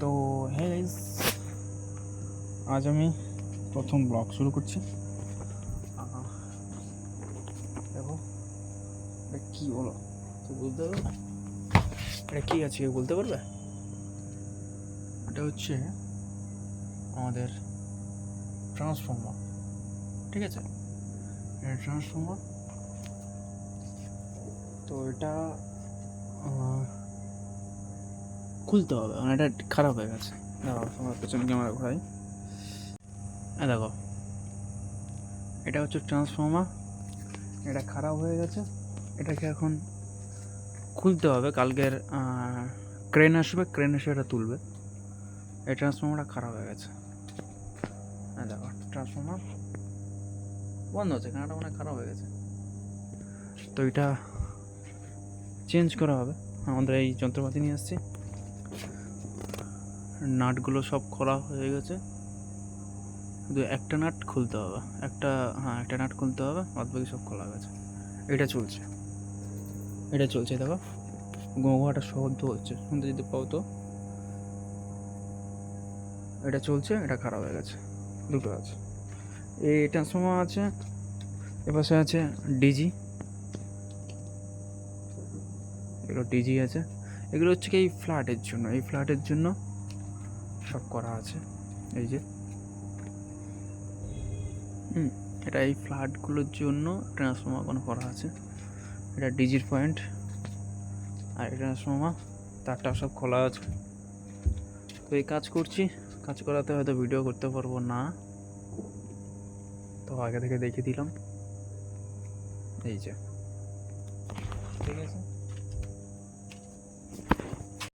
তো হ্যাঁ গাইস আজ আমি প্রথম ব্লগ শুরু করছি। দেখো এটা কী বলো? তো বলতে পারবে এটা কী আছে কেউ বলতে পারবে? এটা হচ্ছে আমাদের ট্রান্সফর্মার ঠিক আছে? এটা ট্রান্সফর্মার তো এটা খুলতে হবে মানে এটা খারাপ হয়ে গেছে। দেখো তোমার পেছনে ক্যামেরা ঘোরাই। হ্যাঁ দেখো, এটা হচ্ছে ট্রান্সফর্মার এটা খারাপ হয়ে গেছে। এটাকে এখন খুলতে হবে, কালকের ক্রেন আসবে ক্রেন এসে এটা তুলবে। এই ট্রান্সফর্মারটা খারাপ হয়ে গেছে। হ্যাঁ দেখো ট্রান্সফর্মার বন্ধ হচ্ছে, কানাটা অনেক খারাপ হয়ে গেছে। তো এটা চেঞ্জ করা হবে, আমাদের এই যন্ত্রপাতি নিয়ে আসছি। নাটগুলো সব খোলা হয়ে গেছে। শুধু একটা নাট খুলতে হবে। একটা হ্যাঁ একটা নাট খুলতে হবে বাদ বাকি সব খোলা গেছে। এটা চলছে। এটা চলছে, দেখো। গোঘাটা শব্দ হচ্ছে। শুনতে যদি পাও তো। এটা চলছে, এটা খারাপ হয়ে গেছে। দুটো আছে। এই ট্রান্সফর্মার আছে এপাশে আছে ডিজি। এগুলো ডিজি আছে। এগুলো হচ্ছে কি এই ফ্ল্যাটের জন্য। এই ফ্ল্যাটের জন্য সব করা আছে। এই যে। হুম, এটা এই ফ্ল্যাটগুলোর জন্য ট্রান্সফর্মার কোনো করা আছে। এটা ডিজির পয়েন্ট। আর এই ট্রান্সফর্মার তারটা সব খোলা আছে। তো এই কাজ করছি। কাজ করাতে হয়তো ভিডিও করতে পারব না। তো আগে থেকে দেখে দিলাম। এই যে।